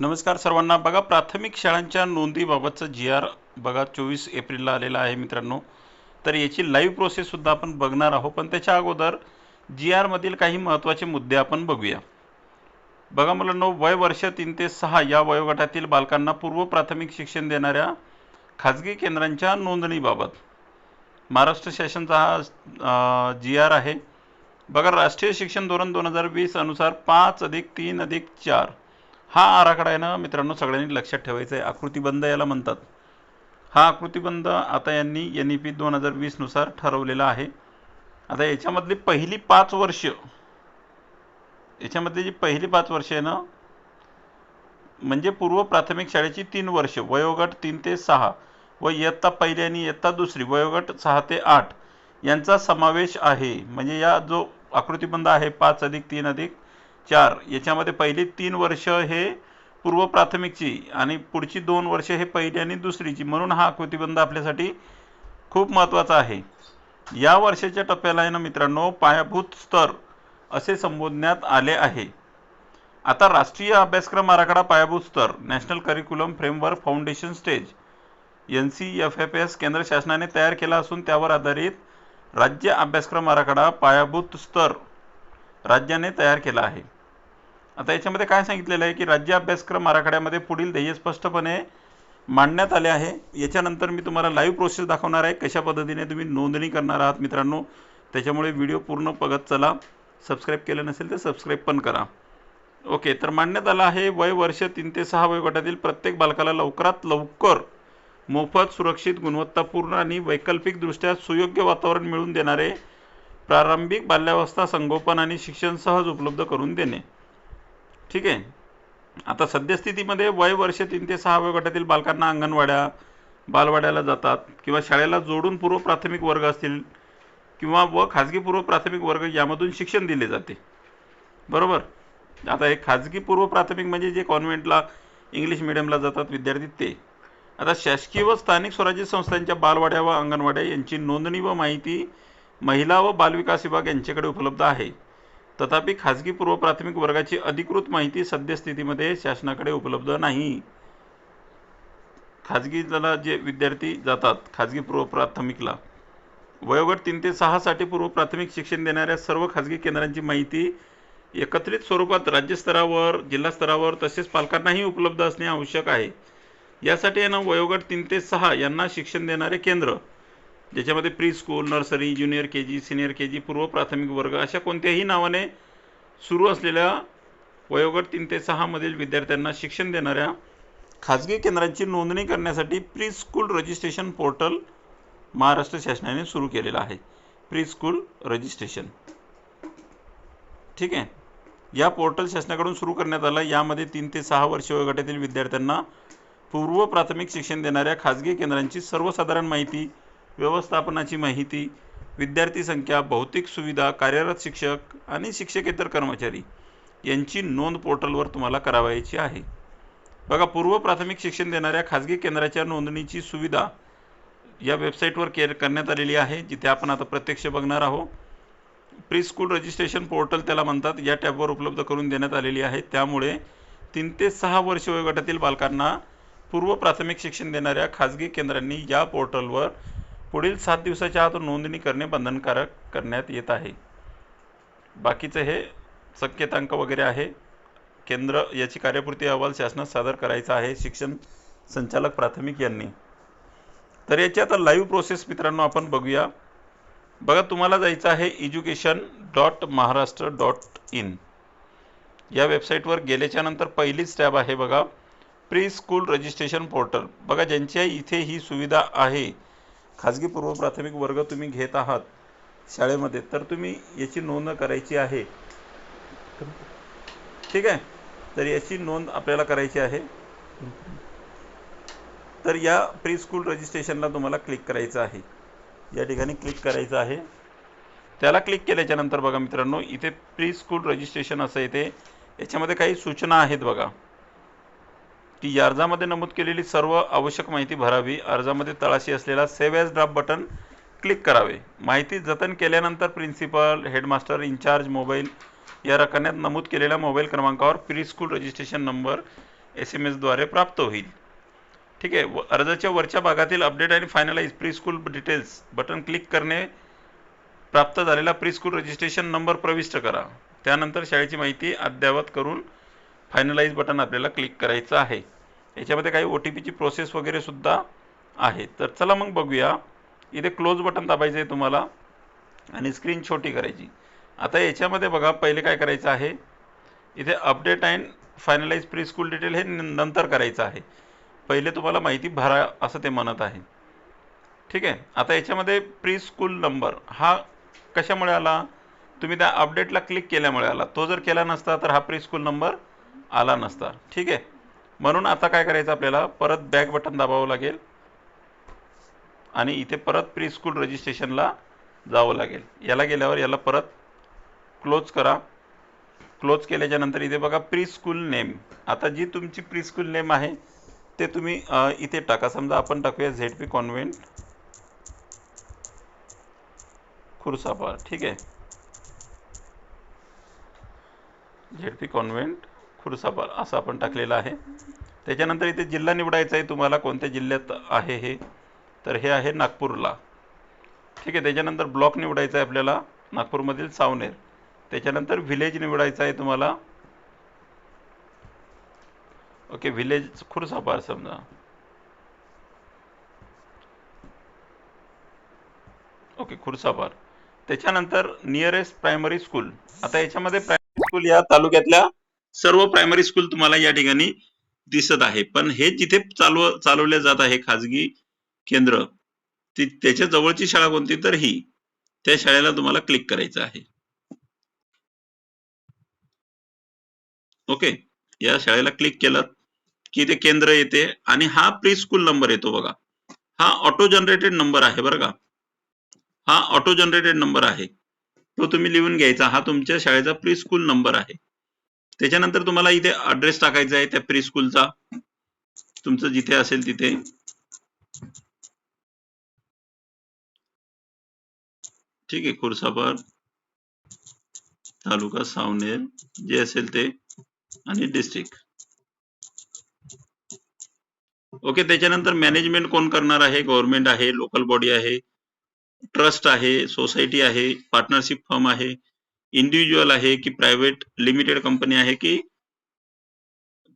नमस्कार सर्वांना. बघा प्राथमिक शाळांच्या नोंदीबाबतचं जी आर बघा चोवीस एप्रिलला आलेला आहे मित्रांनो. तर याची लाईव्ह प्रोसेससुद्धा आपण बघणार आहोत. पण त्याच्या अगोदर जी आरमधील काही महत्त्वाचे मुद्दे आपण बघूया. बघा मुलांनो वय वर्ष तीन ते सहा या वयोगटातील बालकांना पूर्व प्राथमिक शिक्षण देणाऱ्या खाजगी केंद्रांच्या नोंदणीबाबत. महाराष्ट्र शासनचा हा जी आर आहे. बघा राष्ट्रीय शिक्षण धोरण दोन हजार वीस अनुसार पाच अधिक तीन अधिक चार हा आराखडा आहे ना मित्रांनो सगळ्यांनी लक्षात ठेवायचा आहे आकृतीबंध याला म्हणतात. हा आकृतीबंध आता यांनी एन ई पी दोन हजार वीसनुसार ठरवलेला आहे. आता याच्यामधली पहिली पाच वर्ष याच्यामधली जी पहिली पाच वर्ष आहे ना म्हणजे पूर्व प्राथमिक शाळेची तीन वर्ष वयोगट तीन ते सहा व इयत्ता पहिली आणि इयत्ता दुसरी वयोगट सहा ते आठ यांचा समावेश आहे. म्हणजे या जो आकृतीबंध आहे पाच अधिक तीन अधिक चार. याच्यामध्ये पहिली तीन वर्ष हे पूर्व प्राथमिकची आणि पुढची दोन वर्ष हे पहिली आणि दुसरीची. म्हणून हा कृतिबंध आपल्यासाठी खूप महत्त्वाचा आहे. या वर्षाच्या टप्प्याला आहे ना मित्रांनो पायाभूत स्तर असे संबोधण्यात आले आहे. आता राष्ट्रीय अभ्यासक्रम आराखडा पायाभूत स्तर national curriculum framework foundation stage N C F F S केंद्र शासनाने तयार केला असून त्यावर आधारित राज्य अभ्यासक्रम आराखडा पायाभूत स्तर राज्याने तयार केला आहे. आता याच्यामध्ये काय सांगितलेलं आहे की राज्य अभ्यासक्रम आराखड्यामध्ये पुढील ध्येय स्पष्टपणे मांडण्यात आले आहे. याच्यानंतर मी तुम्हाला लाईव्ह प्रोसेस दाखवणार आहे कशा पद्धतीने तुम्ही नोंदणी करणार आहात मित्रांनो. त्याच्यामुळे व्हिडिओ पूर्ण बघत चला. सबस्क्राईब केलं नसेल तर सबस्क्राईब पण करा. ओके तर मांडण्यात आलं आहे वय वर्ष तीन ते सहा वयोगटातील प्रत्येक बालकाला लवकरात लवकर मोफत सुरक्षित गुणवत्तापूर्ण आणि वैकल्पिकदृष्ट्या सुयोग्य वातावरण मिळवून देणारे प्रारंभिक बाल्यावस्था संगोपन आणि शिक्षण सहज उपलब्ध करून देणे. ठीक आहे. आता सद्यस्थितीमध्ये वय वर्ष तीन ते सहा वयोगटातील बालकांना अंगणवाड्या बालवाड्याला जातात किंवा शाळेला जोडून पूर्व प्राथमिक वर्ग असतील किंवा व खाजगी पूर्व प्राथमिक वर्ग यामधून शिक्षण दिले जाते. बरोबर? आता हे खाजगी पूर्व प्राथमिक म्हणजे जे कॉन्व्हेंटला इंग्लिश मिडियमला जातात विद्यार्थी ते. आता शासकीय व स्थानिक स्वराज्य संस्थांच्या बालवाड्या व अंगणवाड्या यांची नोंदणी व माहिती महिला व बालविकास विभाग यांच्याकडे उपलब्ध आहे. तथापि खाजगी पूर्व प्राथमिक वर्गाची अधिकृत माहिती सद्यस्थितीमध्ये शासनाकडे उपलब्ध नाही. खाजगी जला जे विद्यार्थी जातात खाजगी पूर्व प्राथमिकला वयोगट तीन ते सहासाठी पूर्व प्राथमिक शिक्षण देणाऱ्या सर्व खाजगी केंद्रांची माहिती एकत्रित स्वरूपात राज्यस्तरावर जिल्हास्तरावर तसेच पालकांनाही उपलब्ध असणे आवश्यक आहे. यासाठी आहे ना वयोगट तीन ते सहा यांना शिक्षण देणारे केंद्र ज्याच्यामध्ये pre school nursery junior K G senior K G पूर्व प्राथमिक वर्ग अशा कोणत्याही नावाने सुरू असलेल्या वयोगट तीन ते सहामधील विद्यार्थ्यांना शिक्षण देणाऱ्या खाजगी केंद्रांची नोंदणी करण्यासाठी pre school registration portal Maharashtra शासनाने सुरू केलेलं आहे. Pre school registration. ठीक आहे? या पोर्टल शासनाकडून सुरू करण्यात आलं. यामध्ये तीन ते सहा वर्ष वयोगटातील विद्यार्थ्यांना पूर्व प्राथमिक शिक्षण देणाऱ्या खाजगी केंद्रांची सर्वसाधारण माहिती व्यवस्थापनाची माहिती विद्यार्थी संख्या भौतिक सुविधा कार्यरत शिक्षक आणि शिक्षकेतर कर्मचारी यांची नोंद पोर्टलवर तुम्हाला करावायची आहे. बघा पूर्व प्राथमिक शिक्षण देणाऱ्या खाजगी केंद्राच्या नोंदणीची सुविधा या वेबसाईटवर केअर करण्यात आलेली आहे जिथे आपण आता प्रत्यक्ष बघणार आहोत. प्री स्कूल रजिस्ट्रेशन पोर्टल त्याला म्हणतात या टॅबवर उपलब्ध करून देण्यात आलेली आहे. त्यामुळे तीन ते सहा वर्ष वयोगटातील बालकांना पूर्व प्राथमिक शिक्षण देणाऱ्या खाजगी केंद्रांनी या पोर्टलवर पुढील सात दिवसाच्या आत नोंदणी करणे बंधनकारक करण्यात येत आहे. बाकीचं हे संकेतांक वगैरे आहे. केंद्र याची कार्यपूर्ती अहवाल शासनात सादर करायचा आहे. शिक्षण संचालक प्राथमिक यांनी. तर याची आता लाईव्ह प्रोसेस मित्रांनो आपण बघूया. बघा तुम्हाला जायचं आहे education dot Maharashtra dot in या वेबसाईटवर गेल्याच्यानंतर पहिलीच टॅब आहे बघा. प्री स्कूल रजिस्ट्रेशन पोर्टल बघा ज्यांच्या इथे ही सुविधा आहे खाजगी पूर्व प्राथमिक वर्ग तुम्ही घेत आहात शाळेमध्ये तर तुम्ही याची नोंद करायची आहे. ठीक आहे? तर याची नोंद आपल्याला करायची आहे. तर या प्री स्कूल रजिस्ट्रेशनला तुम्हाला क्लिक करायचं आहे. या ठिकाणी क्लिक करायचं आहे. त्याला क्लिक केल्याच्यानंतर बघा मित्रांनो इथे प्री स्कूल रजिस्ट्रेशन असं येते. याच्यामध्ये काही सूचना आहेत बघा. की अर्जामध्ये नमूद केलेली सर्व आवश्यक माहिती भरावी. अर्जामध्ये तळाशी असलेला save as draft button click करावे. माहिती जतन केल्यानंतर प्रिन्सिपल हेडमास्टर इन्चार्ज मोबाईल या रकान्यात नमूद केलेल्या मोबाईल क्रमांकावर pre school registration number S M एसद्वारे प्राप्त होईल. ठीक आहे? व अर्जाच्या वरच्या भागातील अपडेट आणि finalise pre school details button click करणे प्राप्त झालेला प्री स्कूल रजिस्ट्रेशन नंबर प्रविष्ट करा. त्यानंतर शाळेची माहिती अद्ययावत करून फायनलाइज बटन आपल्याला क्लिक करायचं आहे. याच्यामध्ये काही ओ टी पीची प्रोसेस वगैरे सुद्धा आहे. तर चला मग बघूया. इथे क्लोज बटन दाबायचं आहे तुम्हाला आणि स्क्रीन छोटी करायची. आता याच्यामध्ये बघा पहिले काय करायचं आहे? इथे update and finalise pre school detail हे नंतर करायचं आहे. पहिले तुम्हाला माहिती भरा असं ते म्हणत आहे. ठीक आहे? आता याच्यामध्ये प्री स्कूल नंबर हा कशामुळे आला? तुम्ही त्या अपडेटला क्लिक केल्यामुळे आला. तो जर केला नसता तर हा प्री स्कूल नंबर आला नसता. ठीक आहे. म्हणून आता काय करायचं आपल्याला? परत बॅक बटन दाबावं लागेल. आणि इथे परत प्री स्कूल रजिस्ट्रेशनला जावं लागेल. याला गेल्यावर याला परत क्लोज करा. क्लोज केल्याच्यानंतर इथे बघा प्री स्कूल नेम. आता जी तुमची प्री स्कूल नेम आहे ते तुम्ही इथे टाका. समजा आपण टाकूया झेड पी कॉन्व्हेंट. खुर्सापार. ठीक आहे. Z P convent. खुरसापार असं आपण टाकलेलं आहे. त्याच्यानंतर इथे जिल्हा निवडायचा आहे. तुम्हाला कोणत्या जिल्ह्यात आहे हे? तर हे आहे नागपूरला. ठीक आहे त्याच्यानंतर ब्लॉक निवडायचा आहे आपल्याला नागपूरमधील सावनेर. त्याच्यानंतर व्हिलेज निवडायचा आहे तुम्हाला. ओके व्हिलेज खुरसापार समजा. ओके खुरसापार त्याच्यानंतर नियरेस्ट प्रायमरी स्कूल आता याच्यामध्ये प्रायमरी स्कूल या तालुक्यातल्या सर्व प्रायमरी स्कूल तुम्हाला या ठिकाणी दिसत आहे. पण हे जिथे चालव चालवले जात आहे खाजगी केंद्र ती त्याच्या जवळची शाळा कोणती? तर ही. त्या शाळेला तुम्हाला क्लिक करायचं आहे. ओके या शाळेला क्लिक केलं की ते केंद्र येते आणि हा प्री स्कूल नंबर येतो बघा. हा ऑटो जनरेटेड नंबर आहे बरं का. हा ऑटो जनरेटेड नंबर आहे. तो तुम्ही लिहून घ्यायचा. हा तुमच्या शाळेचा प्री स्कूल नंबर आहे. त्याच्यानंतर तुम्हाला इथे ऍड्रेस टाकायचा आहे त्या प्री स्कूलचा तुमचं जिथे असेल तिथे. ठीक आहे खुरसापर तालुका सावनेर जे असेल ते आणि डिस्ट्रिक्ट ओके त्याच्यानंतर मॅनेजमेंट कोण करणार आहे? गव्हर्नमेंट आहे लोकल बॉडी आहे ट्रस्ट आहे सोसायटी आहे पार्टनरशिप फर्म आहे. इंडिव्हिज्युअल आहे की प्रायव्हेट लिमिटेड कंपनी आहे की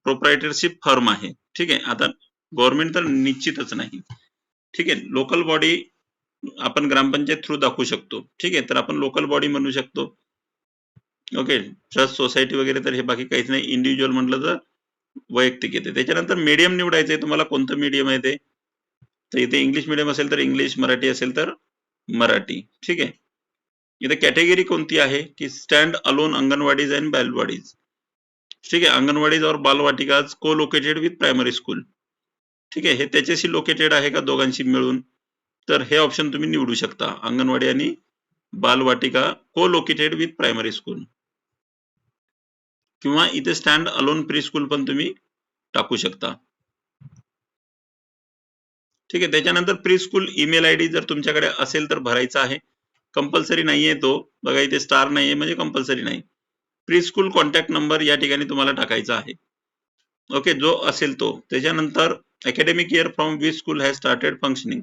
प्रोप्रायटरशिप फर्म आहे. ठीक आहे? आता गव्हर्नमेंट तर निश्चितच नाही. ठीक आहे? लोकल बॉडी आपण ग्रामपंचायत थ्रू दाखवू शकतो. ठीक आहे? तर आपण लोकल बॉडी म्हणू शकतो. ओके ट्रस्ट सोसायटी वगैरे तर हे बाकी काहीच नाही. इंडिव्हिज्युअल म्हटलं तर वैयक्तिक येते. त्याच्यानंतर मीडियम निवडायचं आहे तुम्हाला कोणतं मीडियम आहे ते? तर इथे इंग्लिश मीडियम असेल तर इंग्लिश मराठी असेल तर मराठी. ठीक आहे? इथे कॅटेगरी कोणती आहे? की stand alone anganwadis and balwadis. ठीक आहे अंगणवाडीज और बालवाटिकाज को लोकेटेड विथ प्रायमरी स्कूल ठीक आहे हे त्याच्याशी लोकेटेड आहे का दोघांशी मिळून? तर हे ऑप्शन तुम्ही निवडू शकता. अंगणवाडी आणि बालवाटिका को लोकेटेड विथ प्रायमरी स्कूल किंवा इथे स्टँड अलोन प्री स्कूल पण तुम्ही टाकू शकता. ठीक आहे त्याच्यानंतर pre school email I D जर तुमच्याकडे असेल तर भरायचा आहे. कंपल्सरी नाहीये तो. बघा इथे स्टार नाहीये म्हणजे कंपल्सरी नाही. प्री स्कूल कॉन्टॅक्ट नंबर या ठिकाणी तुम्हाला टाकायचा आहे. ओके जो असेल तो. त्याच्यानंतर academic year from we school has started functioning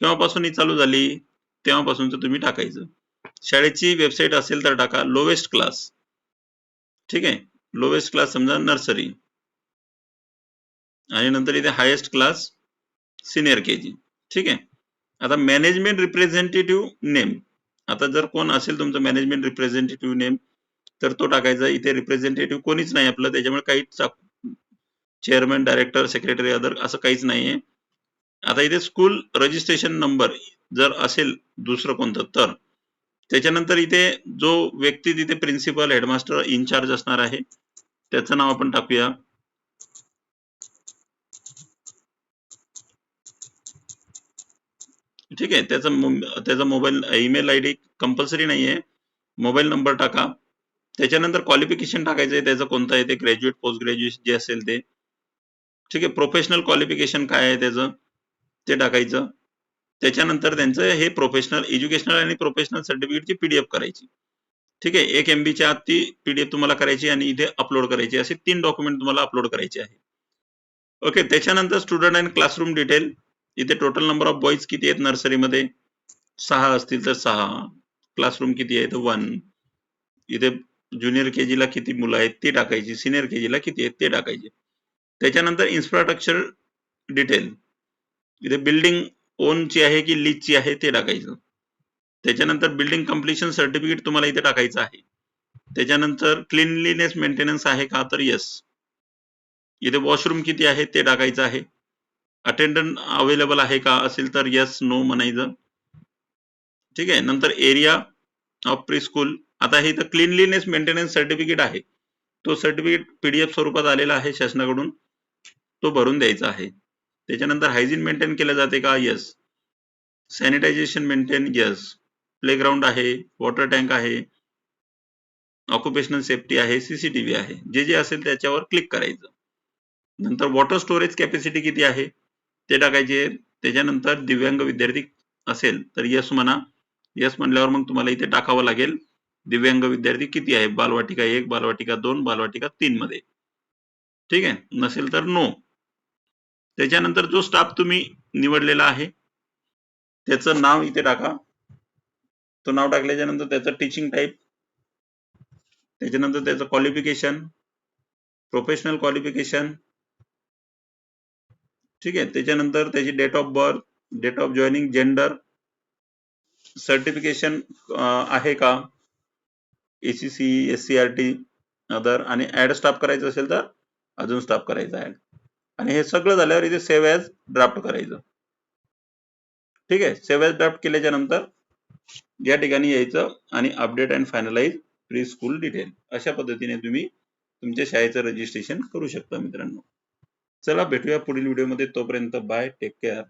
केव्हापासून ही चालू झाली? तेव्हापासून तुम्ही टाकायचं. शाळेची वेबसाईट असेल तर टाका लोवेस्ट क्लास ठीक आहे? लोवेस्ट क्लास समजा नर्सरी आणि नंतर इथे highest class senior K G ठीक आहे? आता मॅनेजमेंट रिप्रेझेंटेटिव्ह नेम आता जर कोण असेल तुमचं मॅनेजमेंट रिप्रेझेंटेटिव्ह नेम तर तो टाकायचा. इथे रिप्रेझेंटेटिव्ह कोणीच नाही आपलं. त्याच्यामुळे काहीच चेअरमॅन डायरेक्टर सेक्रेटरी अदर असं काहीच नाहीये. आता इथे स्कूल रजिस्ट्रेशन नंबर जर असेल दुसरं कोणतं तर. त्याच्यानंतर इथे जो व्यक्ती तिथे प्रिन्सिपल हेडमास्टर इन्चार्ज असणार आहे त्याचं नाव आपण टाकूया. ठीक आहे त्याचा त्याचा mobile email I D compulsory नाहीये. मोबाईल नंबर टाका. त्याच्यानंतर क्वालिफिकेशन टाकायचं आहे त्याचं कोणतं आहे ते ग्रॅज्युएट पोस्ट ग्रॅज्युएट जे असेल ते. ठीक आहे प्रोफेशनल क्वालिफिकेशन काय आहे त्याचं ते टाकायचं. त्याच्यानंतर त्यांचं हे प्रोफेशनल एज्युकेशनल आणि प्रोफेशनल सर्टिफिकेटची पीडीएफ करायची. ठीक आहे एक एमबीच्या आत ती पीडीएफ तुम्हाला करायची आणि इथे अपलोड करायची. असे तीन डॉक्युमेंट तुम्हाला अपलोड करायचे आहे. ओके त्याच्यानंतर स्टुडंट अँड क्लासरूम डिटेल. इथे टोटल नंबर ऑफ बॉईज किती आहेत नर्सरीमध्ये सहा असतील तर सहा. क्लासरूम किती आहेत वन इथे ज्युनियर के जीला किती मुलं आहेत? ते टाकायची. सिनियर के जीला किती आहेत? ते टाकायचे. त्याच्यानंतर इन्फ्रास्ट्रक्चर डिटेल इथे बिल्डिंग ओनची आहे की लीजची आहे? ते टाकायचं. त्याच्यानंतर बिल्डिंग कम्प्लिशन सर्टिफिकेट तुम्हाला इथे टाकायचं आहे. त्याच्यानंतर क्लिनलीनेस मेंटेनन्स आहे का? तर येस इथे वॉशरूम किती आहे? ते टाकायचं आहे. अटेंडंट अवेलेबल आहे का? असेल तर येस नो म्हणायचं. ठीक आहे? नंतर एरिया ऑफ प्री स्कूल आता हे इथं क्लिनलीनेस मेंटेनन्स सर्टिफिकेट आहे. तो सर्टिफिकेट पीडीएफ स्वरूपात आलेला आहे शासनाकडून. तो भरून द्यायचा आहे. त्याच्यानंतर हायजीन मेंटेन केलं जाते का? Yes sanitization maintain yes playground आहे वॉटर टँक आहे. ऑक्युपेशनल सेफ्टी आहे सीसीटीव्ही आहे. जे जे असेल त्याच्यावर क्लिक करायचं. नंतर वॉटर स्टोरेज कॅपॅसिटी किती आहे? ते टाकायचे. त्याच्यानंतर दिव्यांग विद्यार्थी असेल तर यस म्हणा. यस म्हणल्यावर मग तुम्हाला इथे टाकावं लागेल. दिव्यांग विद्यार्थी किती आहे? बालवाटिका एक बालवाटिका दोन बालवाटिका तीन मध्ये. ठीक आहे? नसेल तर नो त्याच्यानंतर जो स्टाफ तुम्ही निवडलेला आहे त्याचं नाव इथे टाका. तो नाव टाकल्याच्या नंतर त्याचं टीचिंग टाईप त्याच्यानंतर त्याचं क्वालिफिकेशन प्रोफेशनल क्वालिफिकेशन ठीक आहे. त्याच्यानंतर त्याची date of birth date of joining gender certification आहे का? ACC S C R T other आणि ऍड स्टाफ करायचं असेल तर अजून स्टाफ करायचा ऍड आणि हे सगळं झाल्यावर इथे सेव्ह ॲज ड्राफ्ट करायचं. ठीक आहे. सेव्ह ॲज ड्राफ्ट केल्याच्यानंतर या ठिकाणी यायचं आणि update and finalize pre school detail अशा पद्धतीने तुम्ही तुमच्या शाळेचं रजिस्ट्रेशन करू शकता मित्रांनो. चला भेटूया पुढील व्हिडिओमध्ये तोपर्यंत बाय टेक केअर